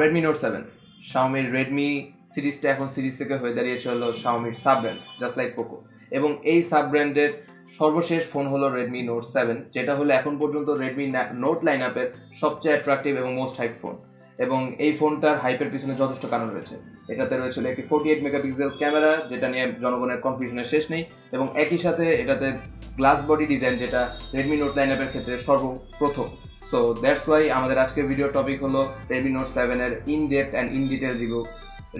Redmi note seven শাওমির Redmi সিরিজটা এখন সিরিজ থেকে হয়ে দাঁড়িয়েছে হলো শাওমির sub brand just like Poco এবং এই সাব ব্র্যান্ডের সর্বশেষ ফোন হলো রেডমি নোট সেভেন যেটা হলো এখন পর্যন্ত রেডমি নোট লাইন আপের সবচেয়ে অ্যাট্রাকটিভ এবং মোস্ট হাইপ ফোন এবং এই ফোনটার হাইপের পিছনে যথেষ্ট কারণ রয়েছে। এটাতে রয়েছিল একটি ফোর্টি এইট মেগাপিক্সেল ক্যামেরা যেটা নিয়ে জনগণের কনফিউশনের শেষ নেই। এবং একই সাথে এটাতে গ্লাস বডি ডিজাইন যেটা রেডমি নোট লাইন আপের ক্ষেত্রে সর্বপ্রথম। সো দ্যাটস ওয়াই আমাদের আজকের ভিডিও টপিক হলো রেডমি নোট সেভেনের in depth and in detail review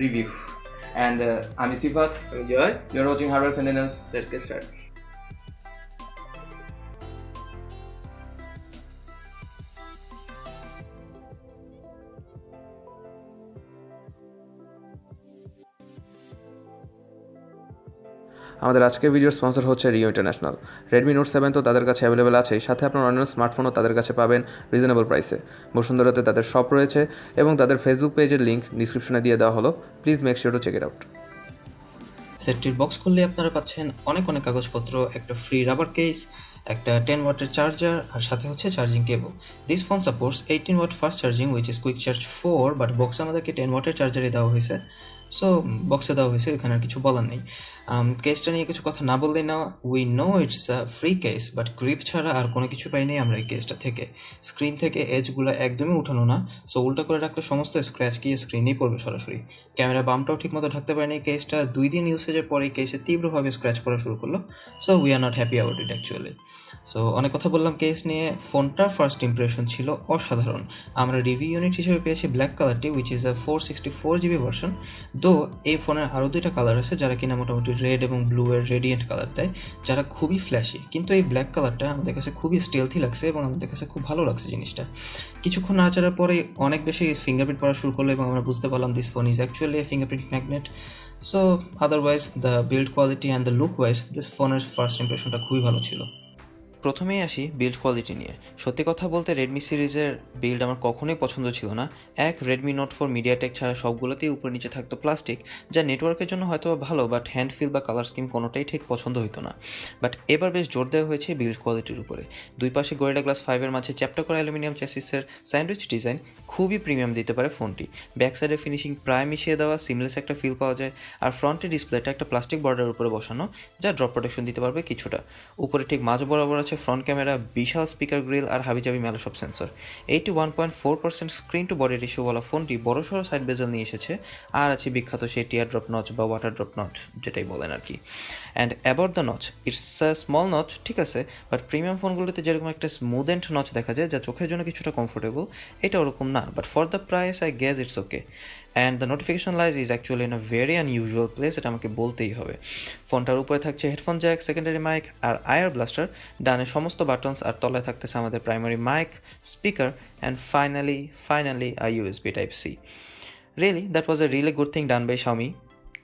review and আমি সিফাত আমি Joy. You're watching hardware sentence let's get start আমাদের আজকের ভিডিওর স্পন্সর হচ্ছে Rio International Redmi Note seven তো তাদের কাছে অ্যাভেলেবেল আছেই, সাথে আপনার অন্যান্য স্মার্টফোনও তাদের কাছে পাবেন রিজনেবল প্রাইসে বসুন্ধরাতে তাদের শপ রয়েছে এবং তাদের ফেসবুক পেজের লিঙ্ক ডিসক্রিপশনে দিয়ে দেওয়া হলো। Please make sure to check it out সেটটির বক্স খুললে আপনারা পাচ্ছেন অনেক অনেক কাগজপত্র, একটা ফ্রি রাবার কেস একটা টেন ওয়াটের চার্জার আর সাথে হচ্ছে charging cable this phone supports eighteen watt fast charging which is quick charge four but বক্সে আমাদেরকে টেন ওয়াটের চার্জারই দেওয়া হয়েছে। সো বক্সে দেওয়া হয়েছে ওখানে আর কিছু বলার নেই। কেসটা নিয়ে কিছু কথা না বললেই না we know it's a free case but grip ছাড়া আর কোনো কিছু পাই পাইনি আমরা এই কেসটা থেকে। স্ক্রিন থেকে এজগুলো একদমই উঠানো না সো উল্টা করে রাখলে সমস্ত স্ক্র্যাচ গিয়ে স্ক্রিনেই পড়বে সরাসরি। ক্যামেরা বামটাও ঠিকমতো ঢাকতে পারেনি কেসটা দুই দিন ইউসেজের পরে কেসে তীব্রভাবে স্ক্র্যাচ করা শুরু করল so we are not happy about it actually so অনেক কথা বললাম কেস নিয়ে ফোনটার ফার্স্ট ইমপ্রেশন ছিল অসাধারণ। আমরা রিভিউ ইউনিট হিসেবে পেয়েছি ব্ল্যাক কালারটি which is a four sixty four GB version though এই ফোনের আরও দুইটা কালার আছে যারা কিনা মোটামুটি রেড এবং ব্লু এর রেডিয়েন্ট কালার দেয়, যারা খুবই ফ্ল্যাশি কিন্তু এই ব্ল্যাক কালারটা আমাদের কাছে খুবই স্টেলথি লাগছে এবং আমাদের কাছে খুব ভালো লাগছে জিনিসটা। কিছুক্ষণ নাচার পরে অনেক বেশি ফিঙ্গারপ্রিন্ট পড়া শুরু করল এবং আমরা বুঝতে পারলাম this phone is actually fingerprint magnet so otherwise the build quality and the look wise this ফোনের ফার্স্ট ইমপ্রেশনটা খুবই ভালো ছিল। প্রথমেই আসি বিল্ড কোয়ালিটি নিয়ে। সত্যি কথা বলতে রেডমি সিরিজের বিল্ড আমার কখনোই পছন্দ ছিল না। এক রেডমি নোট ফোর মিডিয়াটেক ছাড়া সবগুলোতেই উপর নিচে থাকতো প্লাস্টিক যা নেটওয়ার্কের জন্য হয়তো ভালো বাট হ্যান্ড ফিল বা কালার স্কিম কোনোটাই ঠিক পছন্দ হতো না। বাট এবার বেশ জোর দেওয়া হয়েছে বিল্ড কোয়ালিটির উপরে। দুই পাশে গোয়েডা গ্লাস ফাইভের মাঝে চ্যাপ্টার করা অ্যালুমিনিয়াম চ্যাসিসের স্যান্ডউইচ ডিজাইন খুবই প্রিমিয়াম দিতে পারে ফোনটি ব্যাক সাইডে ফিনিশিং প্রায় মিশিয়ে দেওয়া সিমলেস একটা ফিল পাওয়া যায়, আর ফ্রন্টে ডিসপ্লেটা একটা প্লাস্টিক বর্ডারের উপরে বসানো, যা ড্রপ প্রোটেকশন দিতে পারবে কিছুটা। উপরে ঠিক মাঝ বরাবর আছে ফ্রন্ট ক্যামেরা বিশাল স্পিকার গ্রিল আর হাবিজাবি মেলোসব sensor eighty one point four percent screen to body রেশিওওয়ালা ফোনটি বড়সড় সাইড বেজেল নিয়ে এসেছে। আর আছে বিখ্যাত সেই টিয়ার ড্রপ নচ বা ওয়াটার ড্রপ নচ যেটাই বলেন আর কি। And about the notch it's small notch ঠিক আছে বাট প্রিমিয়াম ফোনগুলোতে যেরকম একটা স্মুথ অ্যান্ড নচ দেখা যায়, যা চোখের জন্য কিছুটা কমফোর্টেবল এটা ওরকম না but for the price I guess it's okay and the notification lies is actually in a very unusual place এটা আমাকে বলতেই হবে। ফোনটার উপরে থাকছে হেডফোন জ্যাক সেকেন্ডারি মাইক আর আয়ার ব্লাস্টার ডানে সমস্ত বাটনস আর তলায় থাকতেছে আমাদের primary mic speaker and finally finally I USB type C really that was a really good thing done by Xiaomi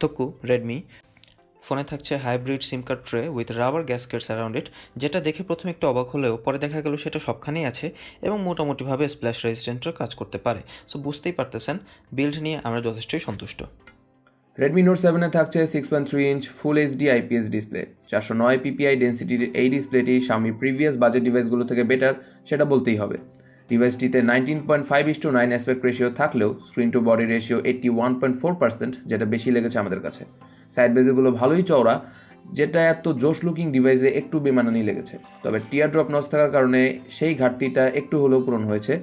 তকু Redmi ফোনে থাকছে hybrid SIM card tray with rubber gaskets around it, যেটা দেখে প্রথমে একটু অবাক হলেও পরে দেখা গেল সেটা সবখানেই আছে এবং মোটামুটিভাবে স্প্ল্যাশ রেজিস্ট্যান্টও কাজ করতে পারে। সো বুঝতেই পারতেছেন, বিল্ড নিয়ে আমরা যথেষ্টই সন্তুষ্ট। রেডমি নোট সেভেনে থাকছে six point three inch full HD IPS display চারশো নয় পিপিআই ডেন্সিটির এই ডিসপ্লেটি স্বামী প্রিভিয়াস বাজেট ডিভাইসগুলো থেকে বেটার সেটা বলতেই হবে। ডিভাইসটিতে nineteen point five is to nine aspect ratio থাকলেও screen to body ratio eighty one point four percent যেটা বেশি লেগেছে আমাদের কাছে। সাইড বেজেগুলো ভালোই চওড়া, যেটা এত জোশ লুকিং ডিভাইসে একটু বেমানানি লেগেছে। তবে টিয়ার ড্রপ নস থাকার কারণে সেই ঘাটতিটা একটু হলেও পূরণ হয়েছে।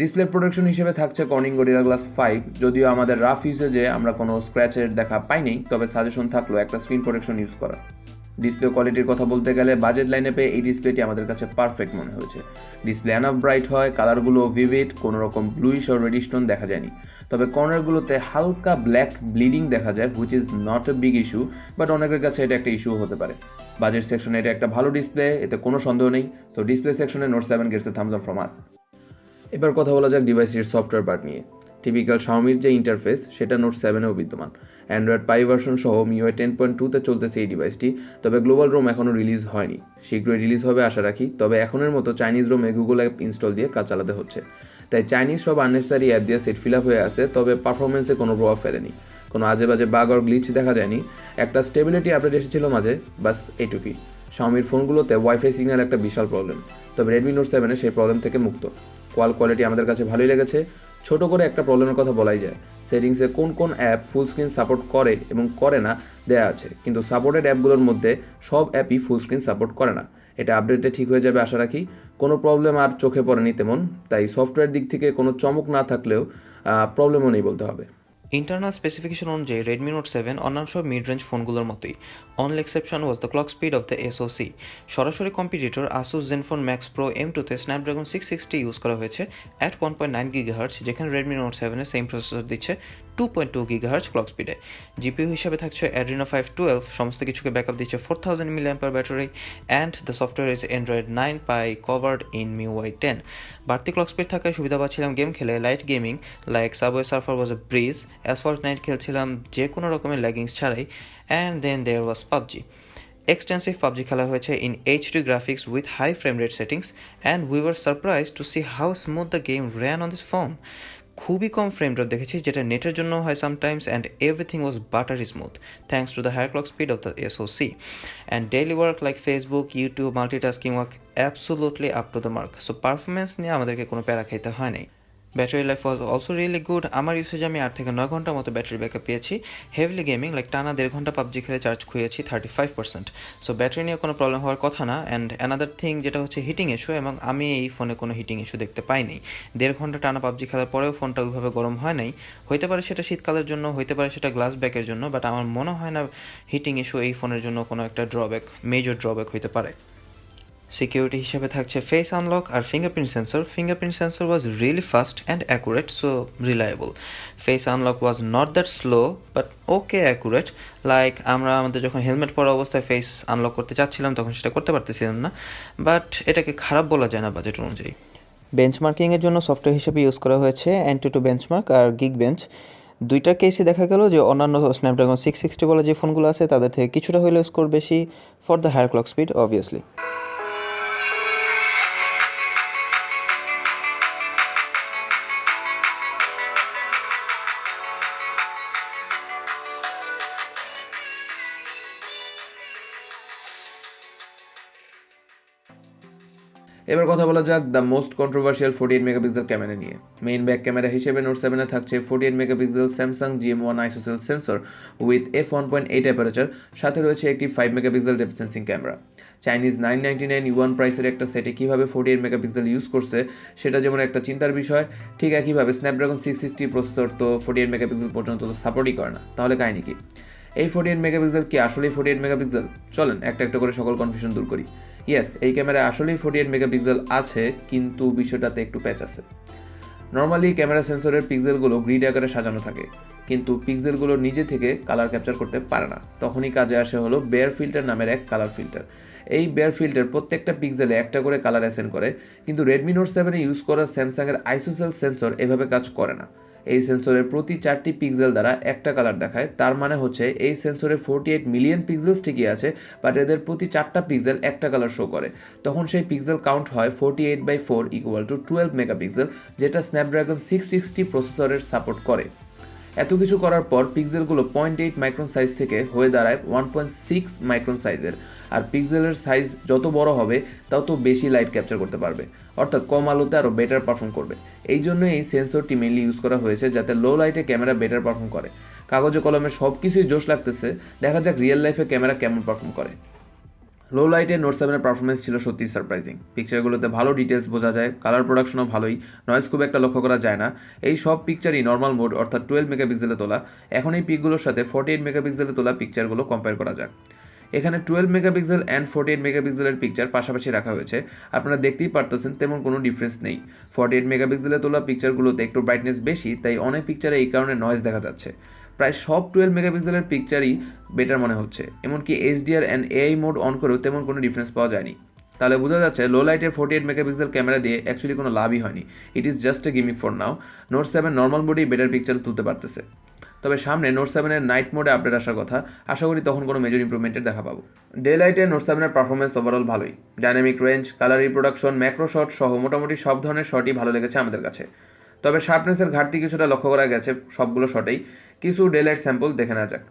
ডিসপ্লে প্রোটেকশন হিসেবে থাকছে কর্নিং গরিলা গ্লাস ফাইভ যদিও আমাদের রাফ ইউজেজে আমরা কোনো স্ক্র্যাচের দেখা পাইনি, তবে সাজেশন থাকল একটা স্ক্রিন প্রোটেকশন ইউজ করা ডিসপ্লে কোয়ালিটির কথা বলতে গেলে বাজেট লাইনে পেয়ে এই ডিসপ্লেটি আমাদের কাছে পারফেক্ট মনে হয়েছে। ডিসপ্লে অ্যানাফ ব্রাইট হয় কালারগুলো ভিভিড কোনো রকম ব্লুইশ ও রেডিশ দেখা যায়নি। তবে কর্নারগুলোতে হালকা ব্ল্যাক ব্লিডিং দেখা যায় which is not a big issue but অনেকের কাছে এটা একটা ইস্যু হতে পারে। বাজেট সেকশনে এটা একটা ভালো ডিসপ্লে এতে কোনো সন্দেহ নেই। তো ডিসপ্লে সেকশনে Note seven gets a thumbs up from us এবার কথা বলা যাক ডিভাইসটির সফটওয়্যার পার্ট নিয়ে। টিপিক্যাল শাওমির যে ইন্টারফেস সেটা নোট সেভেনেও বিদ্যমান। অ্যান্ড্রয়েড পাই ভার্সন সহ মিওয়ে টেন পয়েন্ট টুতে চলতেছে এই ডিভাইসটি তবে গ্লোবাল রোম এখনও রিলিজ হয়নি। শীঘ্রই রিলিজ হবে আশা রাখি, তবে এখনের মতো চাইনিজ রোমে গুগল অ্যাপ ইনস্টল দিয়ে কাজ চালাতে হচ্ছে। তাই চাইনিজ সব আননেসারি অ্যাপ দিয়ে সেট ফিল আপ হয়ে আছে, তবে পারফরমেন্সে কোনো প্রভাব ফেলেনি। কোনো আজে বাজে বাগ আর গ্লিচ দেখা যায়নি। একটা স্টেবিলিটি আপডেট এসেছিল মাঝে, বাস এইটুকুই। শাওমির ফোনগুলোতে ওয়াইফাই সিগন্যাল একটা বিশাল প্রবলেম তবে রেডমি নোট সেভেনে সেই প্রবলেম থেকে মুক্ত। কোয়াল কোয়ালিটি আমাদের কাছে ভালোই লেগেছে। ছোট করে একটা প্রবলেমের কথা বলাই যায়। সেটিংসে কোন কোন অ্যাপ ফুল স্ক্রিন সাপোর্ট করে এবং করে না দেয়া আছে। কিন্তু সাপোর্টেড অ্যাপগুলোর মধ্যে সব অ্যাপই ফুল স্ক্রিন সাপোর্ট করে না। এটা আপডেটে ঠিক হয়ে যাবে আশা রাখি। কোনো প্রবলেম আর চোখে পড়েনি তেমন। তাই সফটওয়্যার দিক থেকে কোনো চমক না থাকলেও প্রবলেমও নেই বলতে হবে। ইন্টারনাল স্পেসিফিকেশন অনুযায়ী রেডমি নোট সেভেন অন্যান্য সব মিড রেঞ্জ ফোনগুলোর মতোই only exception was the clock speed of the SoC সরাসরি competitor Asus Zenfone Max Pro M টুতে স্ন্যাপড্রাগন সিক্স সিক্সটি ইউজ করা হয়েছে at one point nine gigahertz যেখানে রেডমি নোট সেভেনের সেম প্রসেসর দিচ্ছে। Two point two gigahertz clock স্পিডে GPU হিসাবে থাকছে অ্যাড্রিনো ফাইভ টুয়েলভ সমস্ত কিছুকে ব্যাকআপ দিচ্ছে four thousand milli ampere battery and the software is Android nine Pie covered in MIUI ten বাড়তি ক্লক স্পিড থাকায় সুবিধা পাচ্ছিলাম গেম খেলে light gaming like Subway Surfer was a breeze Asphalt nine খেলছিলাম যে কোনো রকমের ল্যাগিংস ছাড়াই and then there was PUBG. Extensive PUBG খেলা হয়েছে in HD graphics with high frame rate settings and we were surprise to see how smooth the game ran on this phone খুবই কম frame drop দেখেছি, যেটা নেটের জন্য হয় sometimes and everything was butter smooth thanks to the higher clock speed of the SoC and daily work like Facebook YouTube multitasking work absolutely up to the mark so performance নিয়ে আমাদেরকে কোনো প্যারা খাইতে হয় নাই। Battery life was also really good আমার usage আমি আট থেকে নয় ঘণ্টার মতো ব্যাটারি ব্যাকআপ পেয়েছি। হেভিলি গেমিং লাইক টানা দেড় ঘণ্টা পাবজি খেলে charge খুঁয়েছি thirty five percent so battery নিয়ে কোনো প্রবলেম হওয়ার কথা না। অ্যান্ড অ্যানাদার থিং যেটা হচ্ছে হিটিং ইস্যু এবং আমি এই ফোনে কোনো হিটিং ইস্যু দেখতে পাইনি। দেড় ঘণ্টা টানা পাবজি খেলার পরেও ফোনটা ওইভাবে গরম হয় নাই। হইতে পারে সেটা শীতকালের জন্য, হইতে পারে সেটা গ্লাস ব্যাকের জন্য বাট আমার মনে হয় না হিটিং ইস্যু এই ফোনের জন্য কোনো একটা ড্রব্যাক মেজর ড্রব্যাক হইতে পারে। সিকিউরিটি হিসেবে থাকছে face unlock R fingerprint sensor fingerprint sensor was really fast and accurate so reliable face unlock was not that slow but okay accurate like আমরা আমাদের যখন হেলমেট পরা অবস্থায় ফেস আনলক করতে চাচ্ছিলাম, তখন সেটা করতে পারতেছিলাম না। বাট এটাকে খারাপ বলা যায় না বাজেট অনুযায়ী। বেঞ্চমার্কিংয়ের জন্য সফটওয়্যার হিসেবে ইউজ করা হয়েছে অ্যান্টি টু বেঞ্চমার্ক আর গিগ বেঞ্চ দুইটা কেসে দেখা গেল যে অন্যান্য স্ন্যাপড্রাগন সিক্স সিক্সটি বলে যে ফোনগুলো আছে, তাদের থেকে কিছুটা হলেও স্কোর বেশি for the higher clock speed obviously এবার কথা বলা যাক the most controversial forty eight megapixel camera নিয়ে। মেইন ব্যাক ক্যামেরা হিসেবে নোট সেভেনে থাকছে forty eight megapixel Samsung GM one ISOCELL sensor with f one point eight aperture সাথে রয়েছে একটি five megapixel depth sensing camera Chinese nine ninety nine yuan প্রাইসের একটা সেটে কীভাবে ফোর্টি এইট মেগাপিক্সেল ইউজ করছে, সেটা যেমন একটা চিন্তার বিষয়, ঠিক একইভাবে স্ন্যাপড্রাগন সিক্স সিক্সটি প্রসেসর তো ফোর্টি এইট মেগাপিক্সেল পর্যন্ত তো সাপোর্টই করে না। তাহলে কাহিনি কি? এই ফোর্টি এইট মেগাপিক্সেল কি আসলেই ফোর্টি এইট মেগাপিক্সেল চলেন, একটা একটা করে সকল কনফিউশন দূর করি। ইয়েস এই ক্যামেরায় আসলেই ফোর্টি এইট মেগাপিক্সেল আছে, কিন্তু বিষয়টাতে একটু প্যাচ আছে। নর্মালি ক্যামেরা সেন্সরের পিক্সেলগুলো গ্রিড আকারে সাজানো থাকে, কিন্তু পিক্সেলগুলো নিজে থেকে কালার ক্যাপচার করতে পারে না। তখনই কাজে আসে হলো বেয়ার ফিল্টার নামের এক কালার ফিল্টার এই বেয়ার ফিল্টার প্রত্যেকটা পিক্সেলে একটা করে কালার অ্যাসেন্ড করে, কিন্তু রেডমি নোট সেভেনে ইউজ করা স্যামসাংয়ের আইসোসেল সেন্সর এভাবে কাজ করে না। এই সেন্সরের প্রতি চারটি পিক্সেল দ্বারা একটা কালার দেখায়। তার মানে হচ্ছে এই সেন্সরে ফোরটি এইট মিলিয়ন পিক্সেলস ঠিকই আছে বাট এদের প্রতি চারটা পিক্সেল একটা কালার শো করে। তখন সেই পিক্সেল কাউন্ট হয় forty eight by four equal to twelve megapixel যেটা স্ন্যাপড্রাগন সিক্স সিক্সটি প্রসেসরের সাপোর্ট করে। এত কিছু করার পর পিক্সেলগুলো পয়েন্ট এইট মাইক্রন সাইজ থেকে হয়ে দাঁড়ায় ওয়ান পয়েন্ট সিক্স মাইক্রন সাইজের আর পিক্সেলের সাইজ যত বড় হবে তত বেশি লাইট ক্যাপচার করতে পারবে। অর্থাৎ কম আলোতে আরও বেটার পারফর্ম করবে। এই জন্য এই সেন্সরটি মেনলি ইউজ করা হয়েছে যাতে লো লাইটে ক্যামেরা বেটার পারফর্ম করে। কাগজে কলমে সব কিছুই জোশ লাগতেছে। দেখা যাক রিয়েল লাইফে ক্যামেরা কেমন পারফর্ম করে। লো লাইটে নোট সেভেনের পারফরমেন্স ছিল সত্যিই সারপ্রাইজিং পিকচারগুলোতে ভালো ডিটেলস বোঝা যায় কালার প্রোডাকশনও ভালোই নয়েজ খুব একটা লক্ষ্য করা যায় না। এই সব পিকচারই নর্মাল মোড অর্থাৎ টুয়েলভ মেগাপিক্সেলে তোলা। এখন এই পিকগুলোর সাথে ফর্টি এইট মেগাপিক্সেলে তোলা পিকচারগুলো কম্পেয়ার করা যাক। এখানে twelve megapixel and forty eight মেগাপিক্সেলের পিকচার পাশাপাশি রাখা হয়েছে। আপনারা দেখতেই পারতেছেন, তেমন কোনো ডিফারেন্স নেই। ফর্টি এইট মেগাপিক্সেলে তোলা পিকচারগুলোতে একটু ব্রাইটনেস বেশি, তাই অনেক পিকচারে এই কারণে নয়েজ দেখা যাচ্ছে। প্রায় সব টুয়েলভ মেগাপিক্সেলের পিকচারই বেটার মনে হচ্ছে। এমনকি HDR and AI mode on করেও তেমন কোনো ডিফারেন্স পাওয়া যায়নি। তাহলে বোঝা যাচ্ছে লো লাইটের ফোর্টি এইট মেগাপিক্সেল ক্যামেরা দিয়ে অ্যাকচুয়ালি কোনো লাভই হয়নি। It is just a gimmick for now Note seven normal মোডেই better picture তুলতে পারতেছে। তবে সামনে নোট সেভেনের নাইট মোডে আপডেট আসার কথা। আশা করি তখন কোনো মেজর ইম্প্রুভমেন্টের দেখা পাবো। ডে লাইটে নোট সেভেনের পারফরমেন্স ওভারঅল ভালোই। Dynamic range colour reproduction macro shot সহ মোটামুটি সব ধরনের শটই ভালো লেগেছে আমাদের কাছে। তবে শার্পনেসের ঘাটতি কিছুটা লক্ষ্য করা গেছে, সবগুলো শটেই। কিছু ডেলাইট স্যাম্পল দেখে নেওয়া যাক।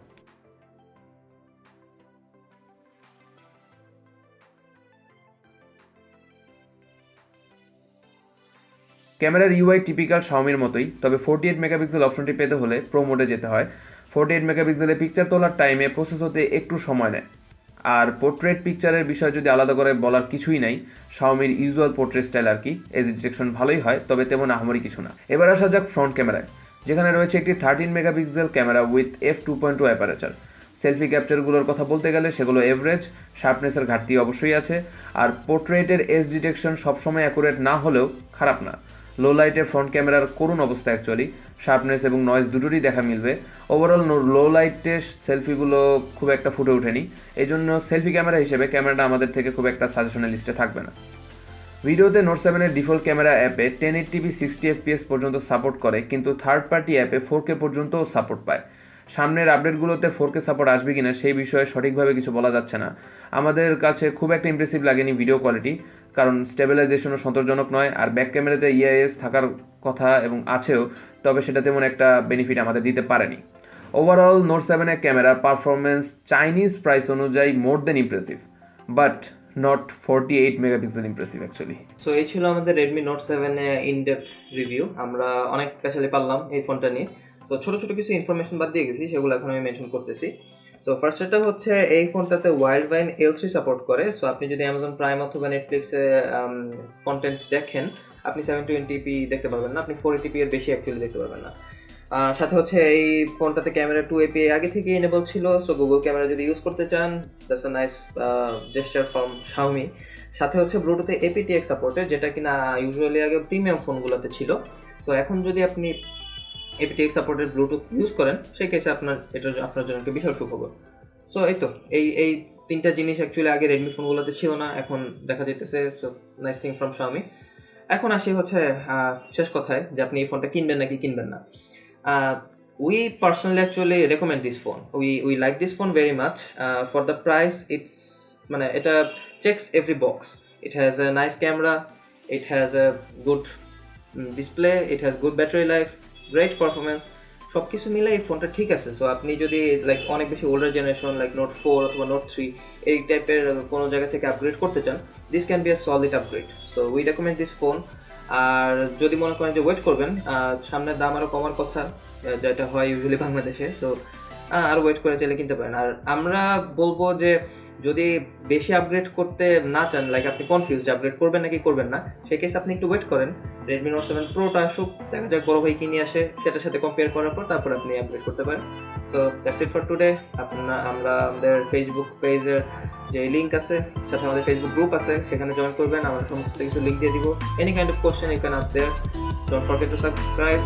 ক্যামেরার ইউআই টিপিক্যাল শাওমির মতোই, তবে ফোর্টি এইট মেগাপিক্সেল অপশনটি পেতে হলে প্রো মোডে যেতে হয়। ফোর্টি এইট মেগাপিক্সেলে পিকচার তোলার টাইমে প্রসেস হতে একটু সময় নেয়। আর পোর্ট্রেট পিকচারের বিষয় যদি আলাদা করে বলার কিছুই নাই শাওমির ইউজুয়াল পোর্ট্রেট স্টাইল আর কি, এজ ডিটেকশন ভালোই হয়, তবে তেমন আহামরি কিছু না। এবার আসা যাক ফ্রন্ট ক্যামেরায় যেখানে রয়েছে একটি thirteen megapixel camera with f two point two aperture selfie ক্যাপচারগুলোর কথা বলতে গেলে সেগুলো এভারেজ শার্পনেসের ঘাটতি অবশ্যই আছে। আর পোর্ট্রেটের এজ ডিটেকশন সবসময় অ্যাকুরেট না হলেও খারাপ না। লো লাইটের ফ্রন্ট ক্যামেরার করুণ অবস্থা অ্যাকচুয়ালি শার্পনেস এবং নয়েজ দুটোরই দেখা মিলবে। ওভারঅল লো লাইটে সেলফিগুলো খুব একটা ফুটে ওঠেনি। এই জন্য সেলফি ক্যামেরা হিসেবে ক্যামেরাটা আমাদের থেকে খুব একটা সাজেশনের লিস্টে থাকবে না। ভিডিওতে নোট সেভেনের ডিফল্ট ক্যামেরা অ্যাপে ten eighty p sixty FPS পর্যন্ত সাপোর্ট করে, কিন্তু থার্ড পার্টি অ্যাপে ফোর কে পর্যন্তও সাপোর্ট পায়। সামনের আপডেটগুলোতে ফোর কে সাপোর্ট আসবে কি না সেই বিষয়ে সঠিকভাবে কিছু বলা যাচ্ছে না। আমাদের কাছে খুব একটা ইমপ্রেসিভ লাগেনি ভিডিও কোয়ালিটি কারণ স্টেবিলাইজেশনও সন্তোষজনক নয়, আর ব্যাক ক্যামেরাতে ইআইএস থাকার কথা এবং আছেও, তবে সেটা তেমন একটা বেনিফিট আমাদের দিতে পারেনি। ওভারঅল নোট সেভেনের ক্যামেরার পারফরমেন্স চাইনিজ প্রাইস অনুযায়ী more than impressive but not forty eight megapixel impressive actually so এই ছিল আমাদের রেডমি নোট সেভেনে ইনডেপথ রিভিউ আমরা অনেক কাছালি পারলাম এই ফোনটা নিয়ে। সো ছোটো ছোটো কিছু ইনফরমেশন বাদ দিয়ে গেছি, সেগুলো এখন আমি মেনশন করতেছি। সো ফার্স্ট এটা হচ্ছে, এই ফোনটাতে Widevine L three support করে। সো আপনি যদি অ্যামাজন প্রাইম অথবা নেটফ্লিক্সে কন্টেন্ট দেখেন, আপনি সেভেন টোয়েন্টি পি দেখতে পারবেন না। আপনি ফোর পি এর বেশি অ্যাকচুয়ালি দেখতে পারবেন না। সাথে হচ্ছে, এই ফোনটাতে ক্যামেরা টু এপি আগে থেকে এনেবল ছিল। সো গুগল ক্যামেরা যদি ইউজ করতে চান that's a nice gesture from Xiaomi সাথে হচ্ছে ব্লুটুথে এপিটিএক্স সাপোর্টে যেটা কিনা ইউজুয়ালি আগে প্রিমিয়াম ফোনগুলোতে ছিল। সো এখন যদি আপনি এপিটিএক্স সাপোর্টের ব্লুটুথ ইউজ করেন, সেই কেসে আপনার এটা আপনার জন্য একটা বিশাল সুখবর। সো এই তো, এই এই তিনটা জিনিস অ্যাকচুয়ালি আগে রেডমি ফোনগুলোতে ছিল না, এখন দেখা যেতেছে so nice thing from Xiaomi এখন আসি হচ্ছে শেষ কথায়, যে আপনি এই ফোনটা কিনবেন নাকি কিনবেন না। We personally actually recommend this phone we we like this phone very much for the price it's মানে এটা checks every box it has a nice camera it has a good display it has good battery life great performance সব কিছু মিলে এই ফোনটা ঠিক আছে। So আপনি যদি লাইক অনেক বেশি older generation like Note four অথবা নোট থ্রি এই টাইপের কোনো জায়গা থেকে আপগ্রেড করতে চান this can be a solid upgrade so we recommend this phone আর যদি মনে করেন যে ওয়েট করবেন সামনের দাম আরও কমার কথা যেটা হয় ইউজুয়ালি বাংলাদেশে সো আরও ওয়েট করে চাইলে কিনতে পারেন। আর আমরা বলব যে, যদি বেশি আপগ্রেড করতে না চান লাইক আপনি কনফিউজ আপগ্রেড করবেন নাকি করবেন না কেসে আপনি একটু ওয়েট করেন। রেডমি নোট সেভেন প্রোটা আসুক, দেখা যাক বড় ভাই কিনে আসে, সেটার সাথে কম্পেয়ার করার পর তারপর আপনি আপডেট করতে পারেন। So that's it for today আপনার আমরা আমাদের ফেসবুক পেজের যে লিঙ্ক আছে, সাথে আমাদের ফেসবুক গ্রুপ আছে, সেখানে জয়েন করবেন, আমরা সমস্ত কিছু লিঙ্ক দিয়ে দিব। Any kind of question you can ask there don't forget to subscribe